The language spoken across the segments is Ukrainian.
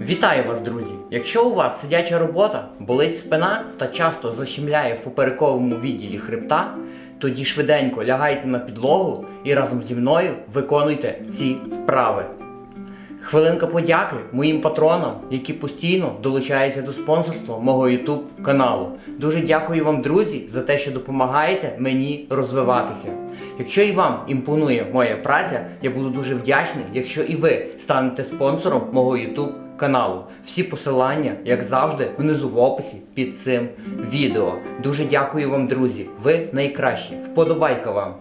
Вітаю вас, друзі! Якщо у вас сидяча робота, болить спина та часто защемляє в поперековому відділі хребта, тоді швиденько лягайте на підлогу і разом зі мною виконуйте ці вправи. Хвилинка подяки моїм патронам, які постійно долучаються до спонсорства мого YouTube каналу. Дуже дякую вам, друзі, за те, що допомагаєте мені розвиватися. Якщо і вам імпонує моя праця, я буду дуже вдячний, якщо і ви станете спонсором мого YouTube каналу. Всі посилання, як завжди, внизу в описі під цим відео. Дуже дякую вам, друзі. Ви найкращі. Вподобайка вам.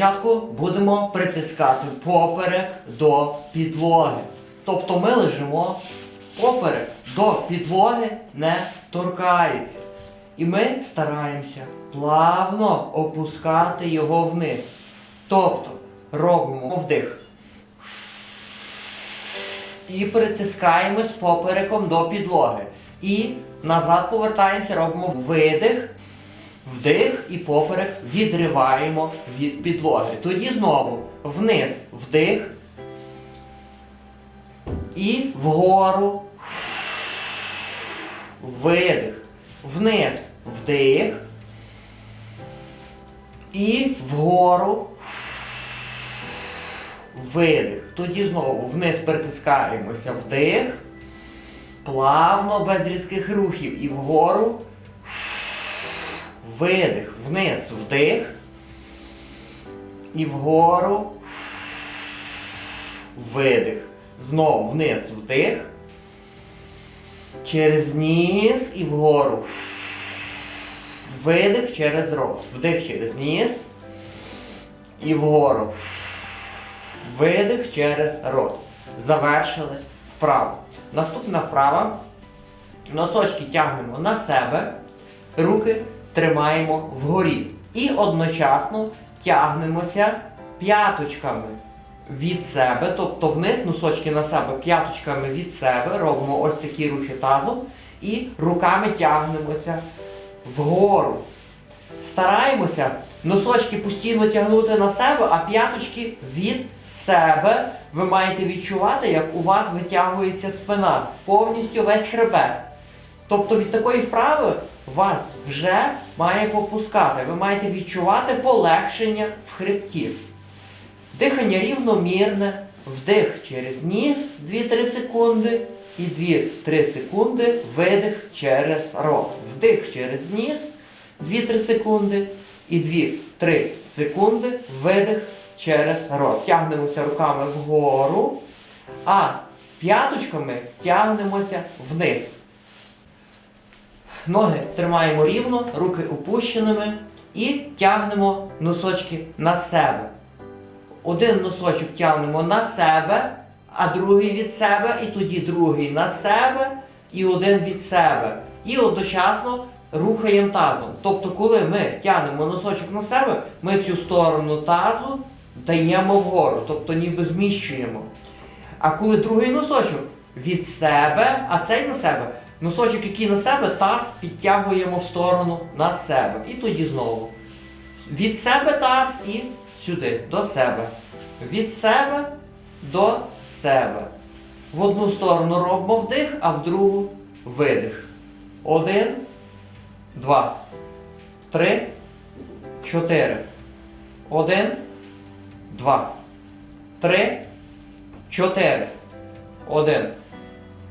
Спочатку будемо притискати поперек до підлоги. Тобто ми лежимо, поперек до підлоги не торкається. І ми стараємося плавно опускати його вниз. Тобто робимо вдих. І притискаємось попереком до підлоги. І назад повертаємося, робимо видих. Вдих і поперек відриваємо від підлоги. Тоді знову вниз вдих. І вгору. Видих. Вниз вдих. І вгору. Видих. Тоді знову вниз притискаємося вдих. Плавно, без різких рухів. І вгору. Видих, вниз, вдих. І вгору. Видих. Знову вниз, вдих. Через ніс і вгору. Видих через рот. Вдих через ніс. І вгору. Видих через рот. Завершили вправо. Наступна вправа. Носочки тягнемо на себе. Руки тримаємо вгорі. І одночасно тягнемося п'яточками від себе, тобто вниз, носочки на себе, п'яточками від себе, робимо ось такі рухи тазу і руками тягнемося вгору. Стараємося носочки постійно тягнути на себе, а п'яточки від себе. Ви маєте відчувати, як у вас витягується спина, повністю весь хребет. Тобто від такої вправи вас вже має попускати. Ви маєте відчувати полегшення в хребті. Дихання рівномірне, вдих через ніс 2-3 секунди і 2-3 секунди видих через рот. Вдих через ніс 2-3 секунди і 2-3 секунди видих через рот. Тягнемося руками вгору, а п'яточками тягнемося вниз. Ноги тримаємо рівно, руки опущеними і тягнемо носочки на себе. Один носочок тягнемо на себе, а другий від себе, і тоді другий на себе і один від себе. І одночасно рухаємо тазом. Тобто, коли ми тягнемо носочок на себе, ми цю сторону тазу даємо вгору, тобто ніби зміщуємо. А коли другий носочок від себе, а цей на себе, носочок, який на себе, таз підтягуємо в сторону на себе. І тоді знову. Від себе таз і сюди, до себе. Від себе до себе. В одну сторону робимо вдих, а в другу видих. Один, два, три, чотири. Один, два, три, чотири. Один,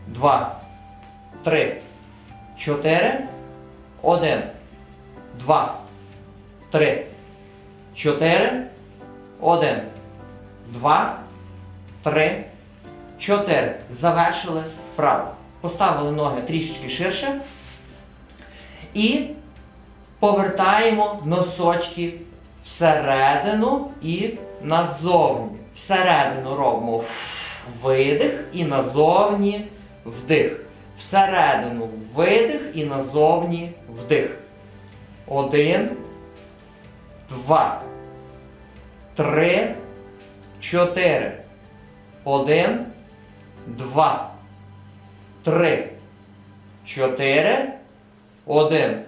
два, три, чотири. Один, два, три, чотири. Один, два, три, чотири. Завершили вправо. Поставили ноги трішечки ширше. І повертаємо носочки всередину і назовні. Всередину робимо видих і назовні вдих. Всередину видих і назовні вдих. Один, два, три, чотири. Один, два, три, чотири. Один,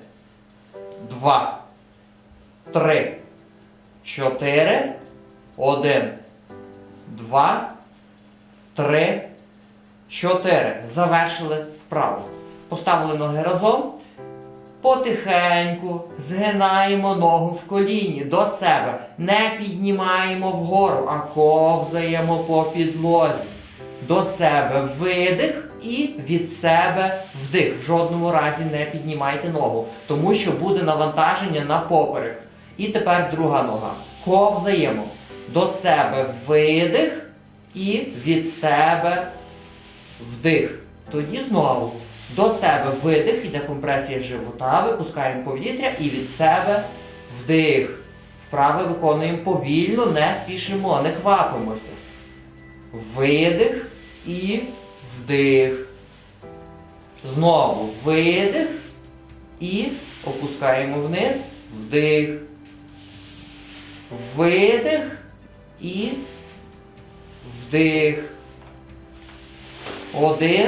два, три, чотири. Один, два, три, чотири. Завершили вправу. Поставили ноги разом. Потихеньку згинаємо ногу в коліні до себе. Не піднімаємо вгору, а ковзаємо по підлозі. До себе видих і від себе вдих. В жодному разі не піднімайте ногу, тому що буде навантаження на поперек. І тепер друга нога. Ковзаємо до себе видих і від себе вдих. Тоді знову до себе видих, іде компресія живота, випускаємо повітря і від себе вдих. Вправи виконуємо повільно, не спішимо, не квапимося. Видих і вдих. Знову видих і опускаємо вниз, вдих. Видих і вдих. Один.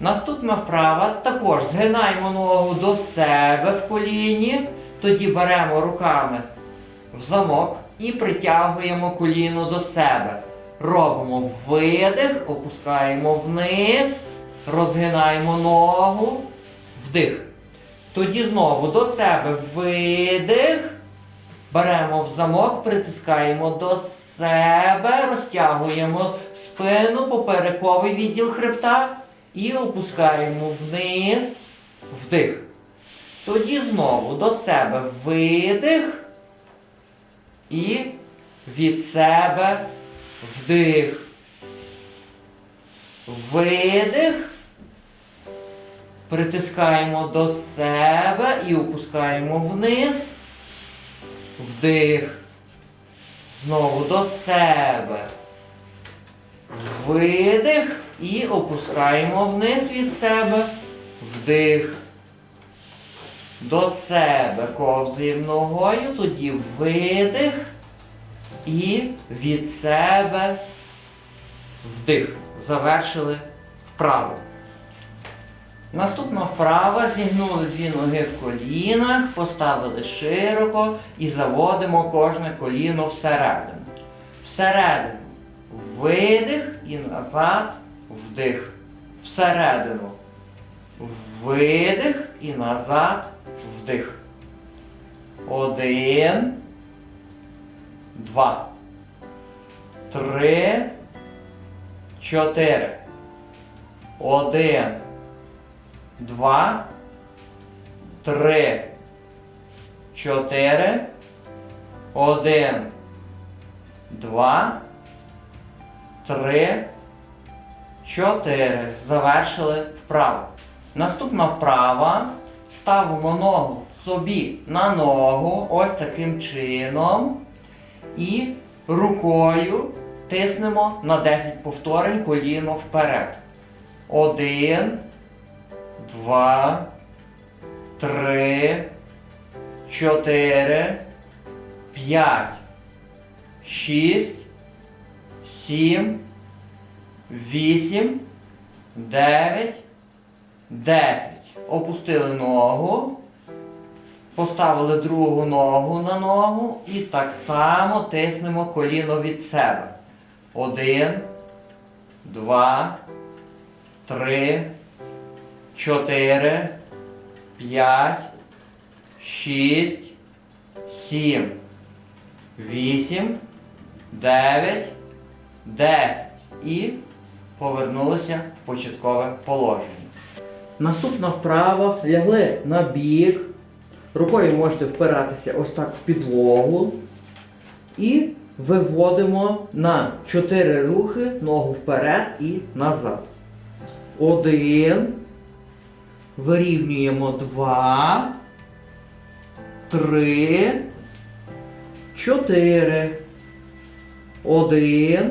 Наступна вправа також згинаємо ногу до себе в коліні, тоді беремо руками в замок і притягуємо коліно до себе. Робимо видих, опускаємо вниз, розгинаємо ногу, вдих. Тоді знову до себе видих. Беремо в замок, притискаємо до себе, розтягуємо спину, поперековий відділ хребта і опускаємо вниз, вдих. Тоді знову до себе видих і від себе вдих. Видих. Притискаємо до себе і опускаємо вниз. Вдих. Знову до себе. Видих і опускаємо вниз від себе. Вдих. До себе ковзаємо ногою, тоді видих і від себе вдих. Завершили вправу. Наступна вправа. Зігнули дві ноги в колінах, поставили широко і заводимо кожне коліно всередину. Всередину. Видих і назад, вдих. Всередину. Видих і назад, вдих. Один. Два. Три. Чотири. Один. Два. Три. Чотири. Один. Два. Три. Чотири. Завершили вправу. Наступна вправа. Ставимо ногу собі на ногу ось таким чином. І рукою тиснемо на 10 повторень коліно вперед. Один, два, три, чотири, п'ять, шість, сім, вісім, дев'ять, десять. Опустили ногу. Поставили другу ногу на ногу і так само тиснемо коліно від себе. Один, два, три, чотири, п'ять, шість, сім, вісім, дев'ять, десять. І повернулися в початкове положення. Наступна вправа лягли на бік. Рукою можете впиратися ось так в підлогу. І виводимо на 4 рухи ногу вперед і назад. Один. Вирівнюємо два. Три. Чотири. Один.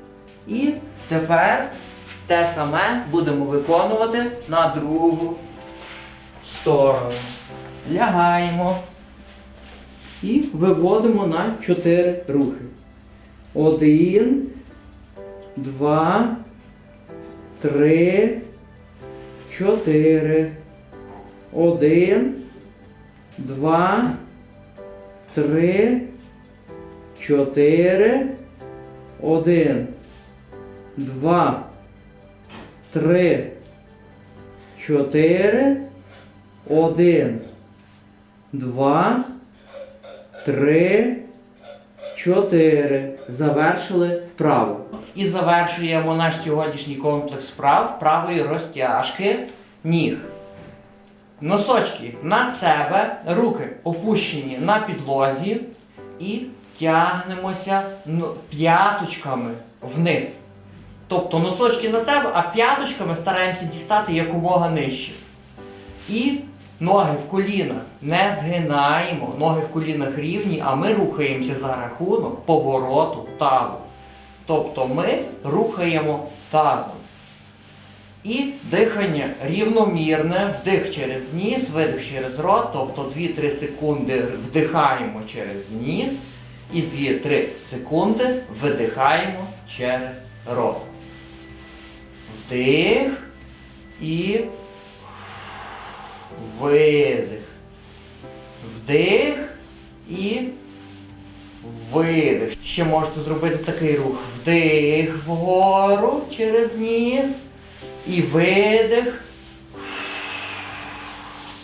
І тепер те саме будемо виконувати на другу сторону. Лягаємо. І виводимо на 4 рухи. Один, два, три, чотири. Один, два, три, чотири. Один, два, три, чотири. Один, два, три, чотири. Завершили вправо. І завершуємо наш сьогоднішній комплекс вправ правої розтяжки ніг. Носочки на себе, руки опущені на підлозі і тягнемося п'яточками вниз. Тобто носочки на себе, а п'яточками стараємося дістати якомога нижче. І ноги в колінах не згинаємо, ноги в колінах рівні, а ми рухаємося за рахунок повороту тазу. Тобто ми рухаємо тазом. І дихання рівномірне, вдих через ніс, видих через рот, тобто 2-3 секунди вдихаємо через ніс і 2-3 секунди видихаємо через рот. Вдих і видих. Вдих і видих. Ще можете зробити такий рух. Вдих вгору через ніс. І видих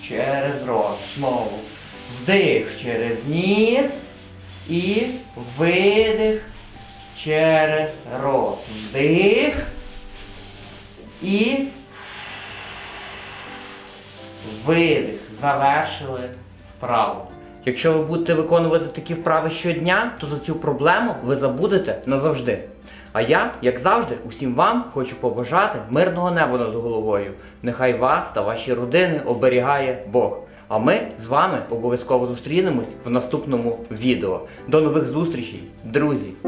через рот. Знову. Вдих через ніс. І видих через рот. Вдих. І видих. Завершили вправу. Якщо ви будете виконувати такі вправи щодня, то за цю проблему ви забудете назавжди. А я, як завжди, усім вам хочу побажати мирного неба над головою. Нехай вас та ваші родини оберігає Бог. А ми з вами обов'язково зустрінемось в наступному відео. До нових зустрічей, друзі!